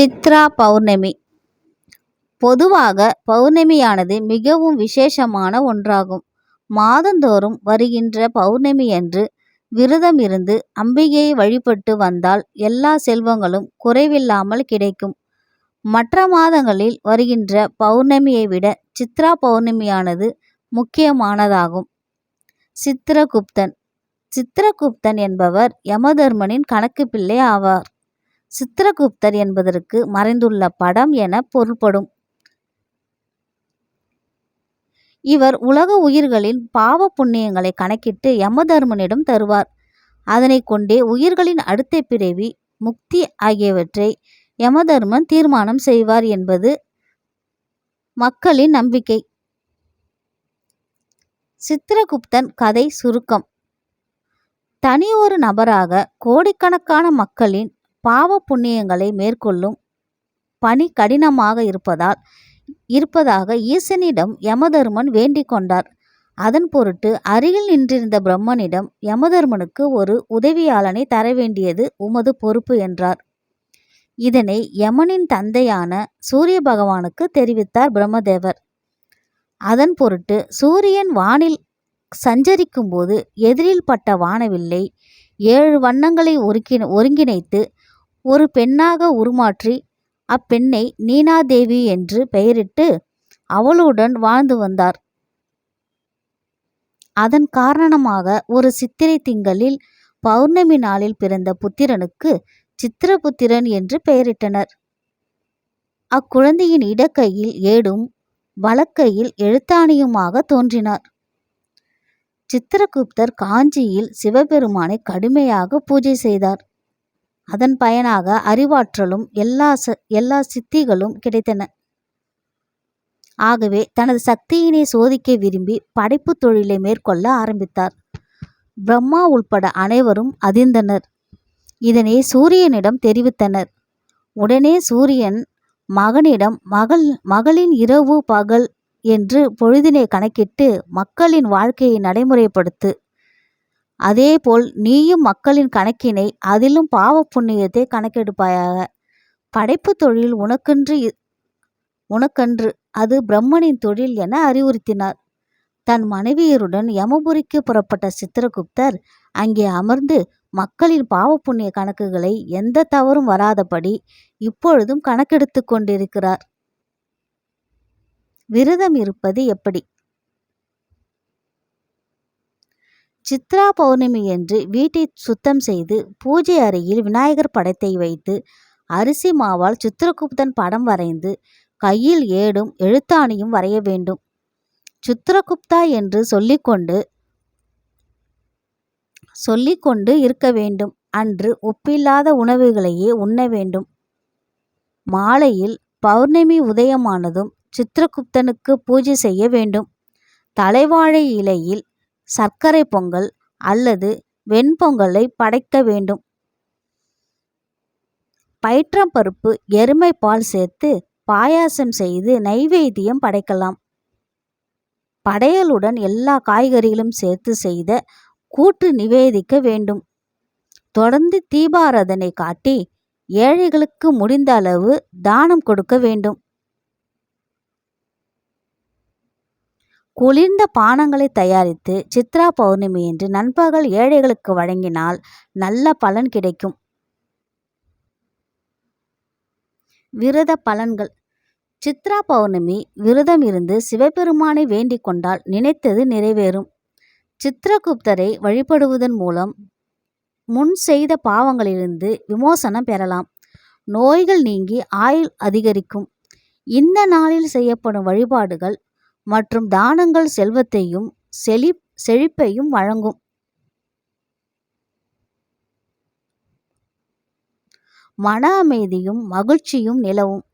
சித்ரா பௌர்ணமி பொதுவாக பௌர்ணமியானது மிகவும் விசேஷமான ஒன்றாகும். மாதந்தோறும் வருகின்ற பௌர்ணமி அன்று விரதம் இருந்து அம்பிகையை வழிபட்டு வந்தால் எல்லா செல்வங்களும் குறைவில்லாமல் கிடைக்கும். மற்ற மாதங்களில் வருகின்ற பௌர்ணமியை விட சித்ரா பௌர்ணமியானது முக்கியமானதாகும். சித்திரகுப்தன் சித்திரகுப்தன் என்பவர் யமதர்மனின் கணக்குப் பிள்ளை ஆவார். சித்திரகுப்தர் என்பதற்கு மறைந்துள்ள படம் என பொருள்படும். இவர் உலக உயிர்களின் பாவ புண்ணியங்களை கணக்கிட்டு யமதர்மனிடம் தருவார். அதனைக் கொண்டே உயிர்களின் அடுத்த பிறவி, முக்தி ஆகியவற்றை யமதர்மன் தீர்மானம் செய்வார் என்பது மக்களின் நம்பிக்கை. சித்திரகுப்தன் கதை சுருக்கம் தனி ஒரு நபராக கோடிக்கணக்கான மக்களின் பாவ புண்ணியங்களை மேற்கொள்ளும் பணி கடினமாக இருப்பதால் இருப்பதாக ஈசனிடம் யமதர்மன் வேண்டிக் கொண்டார். அதன் பொருட்டு அருகில் நின்றிருந்த பிரம்மனிடம் யமதர்மனுக்கு ஒரு உதவியாளனை தர வேண்டியது உமது பொறுப்பு என்றார். இதனை யமனின் தந்தையான சூரிய பகவானுக்கு தெரிவித்தார் பிரம்மதேவர். அதன் பொருட்டு சூரியன் வானில் சஞ்சரிக்கும்போது எதிரில் பட்ட வானவில்லை ஏழு வண்ணங்களை ஒருங்கிணைத்து ஒரு பெண்ணாக உருமாற்றி அப்பெண்ணை நீனாதேவி என்று பெயரிட்டு அவளுடன் வாழ்ந்து வந்தார். அதன் காரணமாக ஒரு சித்திரை திங்களில் பௌர்ணமி நாளில் பிறந்த புத்திரனுக்கு சித்திரபுத்திரன் என்று பெயரிட்டனர். அக்குழந்தையின் இடக்கையில் ஏடும் வலக்கையில் எழுத்தாணியுமாக தோன்றினார். சித்திரகுப்தர் காஞ்சியில் சிவபெருமானை கடுமையாக பூஜை செய்தார். அதன் பயனாக அறிவாற்றலும் எல்லா ச எல்லா சித்திகளும் கிடைத்தன. ஆகவே தனது சக்தியினை சோதிக்க விரும்பி படைப்பு தொழிலை மேற்கொள்ள ஆரம்பித்தார். பிரம்மா உள்பட அனைவரும் அதிர்ந்தனர். இதனை சூரியனிடம் தெரிவித்தனர். உடனே சூரியன் மகனிடம் மகள் மகளின் இரவு பகல் என்று பொழுதினை கணக்கிட்டு மக்களின் வாழ்க்கையை நடைமுறைப்படுத்து. அதேபோல் நீயும் மக்களின் கணக்கினை அதிலும் பாவ புண்ணியத்தை கணக்கெடுப்பாயாக. படைப்புத் தொழில் உனக்கன்று உனக்கன்று அது பிரம்மனின் தொழில் என அறிவுறுத்தினார். தன் மனைவியருடன் யமபுரிக்கு புறப்பட்ட சித்திரகுப்தர் அங்கே அமர்ந்து மக்களின் பாவ புண்ணிய கணக்குகளை எந்த தவறும் வராதபடி இப்பொழுதும் கணக்கெடுத்து கொண்டிருக்கிறார். விரதம் இருப்பது எப்படி? சித்ரா பௌர்ணமியன்று வீட்டை சுத்தம் செய்து பூஜை அறையில் விநாயகர் படத்தை வைத்து அரிசி மாவால் சித்திரகுப்தன் படம் வரைந்து கையில் ஏடும் எழுத்தாணியும் வரைய வேண்டும். சித்திரகுப்தா என்று சொல்லிக்கொண்டு சொல்லிக்கொண்டு இருக்க வேண்டும். அன்று உப்பில்லாத உணவுகளையே உண்ண வேண்டும். மாலையில் பௌர்ணமி உதயமானதும் சித்திரகுப்தனுக்கு பூஜை செய்ய வேண்டும். தலைவாழை இலையில் சர்க்கரை பொங்கல் அல்லது வெண்பொங்கலை படைக்க வேண்டும். பயிற்றம்பருப்பு எருமை பால் சேர்த்து பாயாசம் செய்து நைவேத்தியம் படைக்கலாம். படையலுடன் எல்லா காய்கறிகளும் சேர்த்து செய்த கூட்டு நிவேதிக்க வேண்டும். தொடர்ந்து தீபாராதனை காட்டி ஏழைகளுக்கு முடிந்த அளவு தானம் கொடுக்க வேண்டும். குளிர்ந்த பானங்களை தயாரித்து சித்ரா பௌர்ணமியன்று நண்பகல் ஏழைகளுக்கு வழங்கினால் நல்ல பலன் கிடைக்கும். விரத பலன்கள் சித்ரா பௌர்ணமி விரதம் இருந்து சிவபெருமானை வேண்டிக் கொண்டால் நினைத்தது நிறைவேறும். சித்திரகுப்தரை வழிபடுவதன் மூலம் முன் செய்த பாவங்களிலிருந்து விமோசனம் பெறலாம். நோய்கள் நீங்கி ஆயுள் அதிகரிக்கும். இந்த நாளில் செய்யப்படும் வழிபாடுகள் மற்றும் தானங்கள் செல்வத்தையும் செழி செழிப்பையும் வழங்கும். மன அமைதியும் மகிழ்ச்சியும் நிலவும்.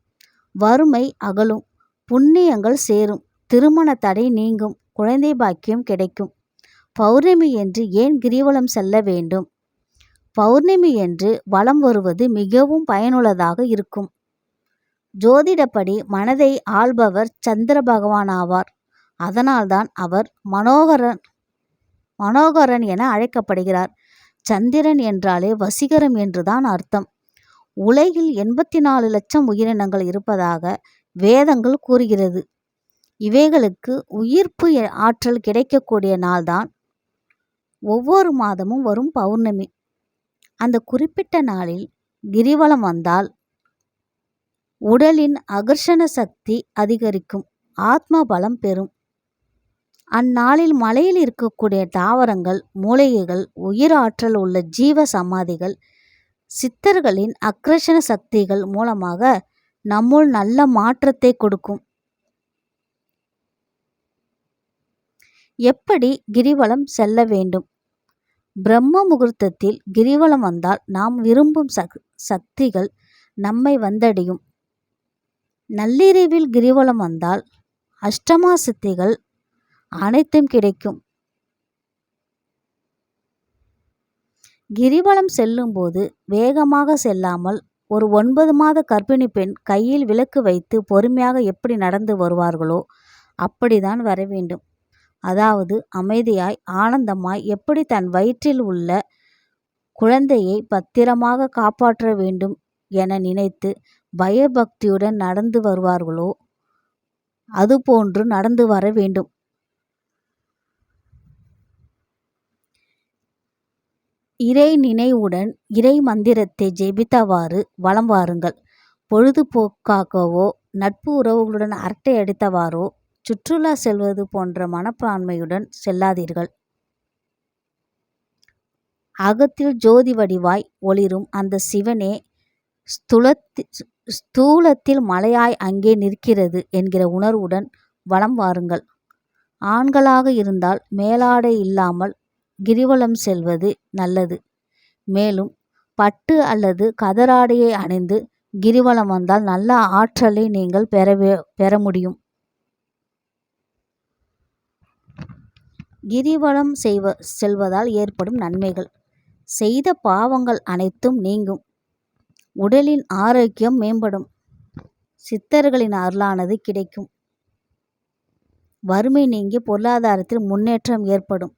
வறுமை அகலும். புண்ணியங்கள் சேரும். திருமண தடை நீங்கும். குழந்தை பாக்கியம் கிடைக்கும். பௌர்ணமியன்று ஏன் கிரிவலம் செல்ல வேண்டும்? பௌர்ணமியன்று வலம் வருவது மிகவும் பயனுள்ளதாக இருக்கும். ஜோதிடப்படி மனதை ஆள்பவர் சந்திர பகவான் ஆவார். அதனால்தான் அவர் மனோகரன் மனோகரன் என அழைக்கப்படுகிறார். சந்திரன் என்றாலே வசீகரம் என்றுதான் அர்த்தம். உலகில் எண்பத்தி நாலு லட்சம் உயிரினங்கள் இருப்பதாக வேதங்கள் கூறுகிறது இவைகளுக்கு உயிர்ப்பு ஆற்றல் கிடைக்கக்கூடிய நாள்தான் ஒவ்வொரு மாதமும் வரும் பௌர்ணமி அந்த குறிப்பிட்ட நாளில் கிரிவலம் வந்தால் உடலின் அகர்ஷண சக்தி அதிகரிக்கும். ஆத்ம பலம் பெறும். அந்நாளில் மலையில் இருக்கக்கூடிய தாவரங்கள் மூலிகைகள் உயிர் ஆற்றல் உள்ள ஜீவ சமாதிகள் சித்தர்களின் அக்ரஷண சக்திகள் மூலமாக நம்முள் நல்ல மாற்றத்தை கொடுக்கும். எப்படி கிரிவலம் செல்ல வேண்டும்? பிரம்ம முகூர்த்தத்தில் கிரிவலம் வந்தால் நாம் விரும்பும் சக் சக்திகள் நம்மை வந்தடையும். நள்ளிரவில் கிரிவலம் வந்தால் அஷ்டமா சித்திகள் அனைத்தும் கிடைக்கும். கிரிவலம் செல்லும்போது வேகமாக செல்லாமல் ஒரு ஒன்பது மாத கர்ப்பிணி பெண் கையில் விளக்கு வைத்து பொறுமையாக எப்படி நடந்து வருவார்களோ அப்படிதான் வர வேண்டும். அதாவது அமைதியாய் ஆனந்தமாய் எப்படி தன் வயிற்றில் உள்ள குழந்தையை பத்திரமாக காப்பாற்ற வேண்டும் என நினைத்து பயபக்தியுடன் நடந்து வருவார்களோ? அதுபோன்று நடந்து வர வேண்டும். இறை நினைவுடன் இறை மந்திரத்தை ஜெபித்தவாறு வலம் வாருங்கள். பொழுதுபோக்காகவோ நட்பு உறவுகளுடன் அரட்டை அடித்தவாறோ சுற்றுலா செல்வது போன்ற மனப்பான்மையுடன் செல்லாதீர்கள். அகத்தில் ஜோதி வடிவாய் ஒளிரும் அந்த சிவனே ஸ்துலத்தி ஸ்தூலத்தில் மலையாய் அங்கே நிற்கிறது என்கிற உணர்வுடன் வலம் வாருங்கள். ஆண்களாக இருந்தால் மேலாடை இல்லாமல் கிரிவலம் செல்வது நல்லது. மேலும் பட்டு அல்லது கதராடையை அணிந்து கிரிவலம் வந்தால் நல்ல ஆற்றலை நீங்கள் பெறவே பெற முடியும். கிரிவலம் செய்வ செல்வதால் ஏற்படும் நன்மைகள். செய்த பாவங்கள் அனைத்தும் நீங்கும். உடலின் ஆரோக்கியம் மேம்படும். சித்தர்களின் அருளானது கிடைக்கும். வறுமை நீங்கி பொருளாதாரத்தில் முன்னேற்றம் ஏற்படும்.